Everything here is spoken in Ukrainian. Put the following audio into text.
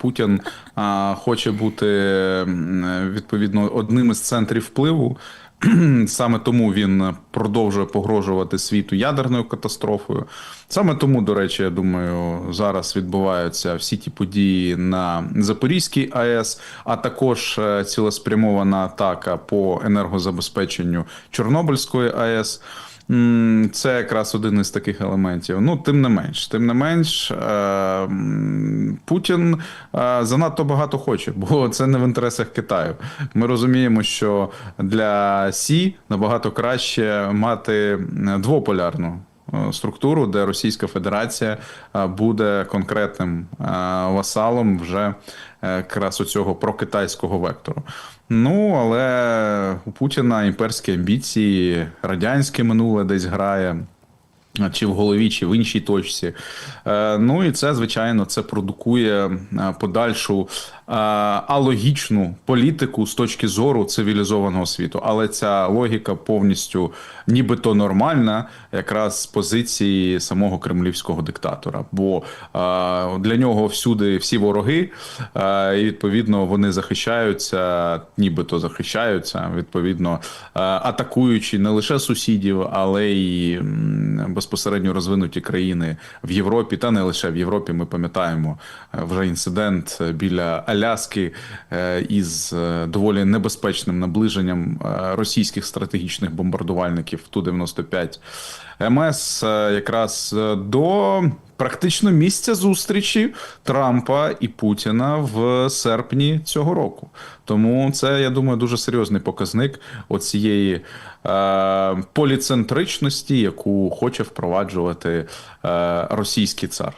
Путін а, хоче бути відповідно одним із центрів впливу. Саме тому він продовжує погрожувати світу ядерною катастрофою. Саме тому, до речі, я думаю, зараз відбуваються всі ті події на Запорізькій АЕС, а також е, цілеспрямована атака по енергозабезпеченню Чорнобильської АЕС. Це якраз один із таких елементів. Ну, тим не менш, тим не менш, е, Путін е, занадто багато хоче, бо це не в інтересах Китаю. Ми розуміємо, що для Сі набагато краще мати двополярну. Структуру, де Російська Федерація е, буде конкретним е, васалом вже е, якраз у цього прокитайського вектору. Ну але у Путіна імперські амбіції, радянське минуле десь грає. Чи в голові, чи в іншій точці. Е, Ну і це, звичайно, це продукує е, подальшу е, алогічну політику з точки зору цивілізованого світу. Але ця логіка повністю нібито нормальна, якраз з позиції самого кремлівського диктатора. Бо для нього всюди всі вороги, і відповідно вони захищаються, нібито захищаються, відповідно атакуючи не лише сусідів, але й м, безпосередньо розвинуті країни в Європі, та не лише в Європі. Ми пам'ятаємо е, вже інцидент біля Аляски е, із е, доволі небезпечним наближенням е, російських стратегічних бомбардувальників Ту-95 МС е, якраз е, до практично місця зустрічі Трампа і Путіна в серпні цього року. Тому це, я думаю, дуже серйозний показник оцієї е, поліцентричності, яку хоче впроваджувати е, російський цар.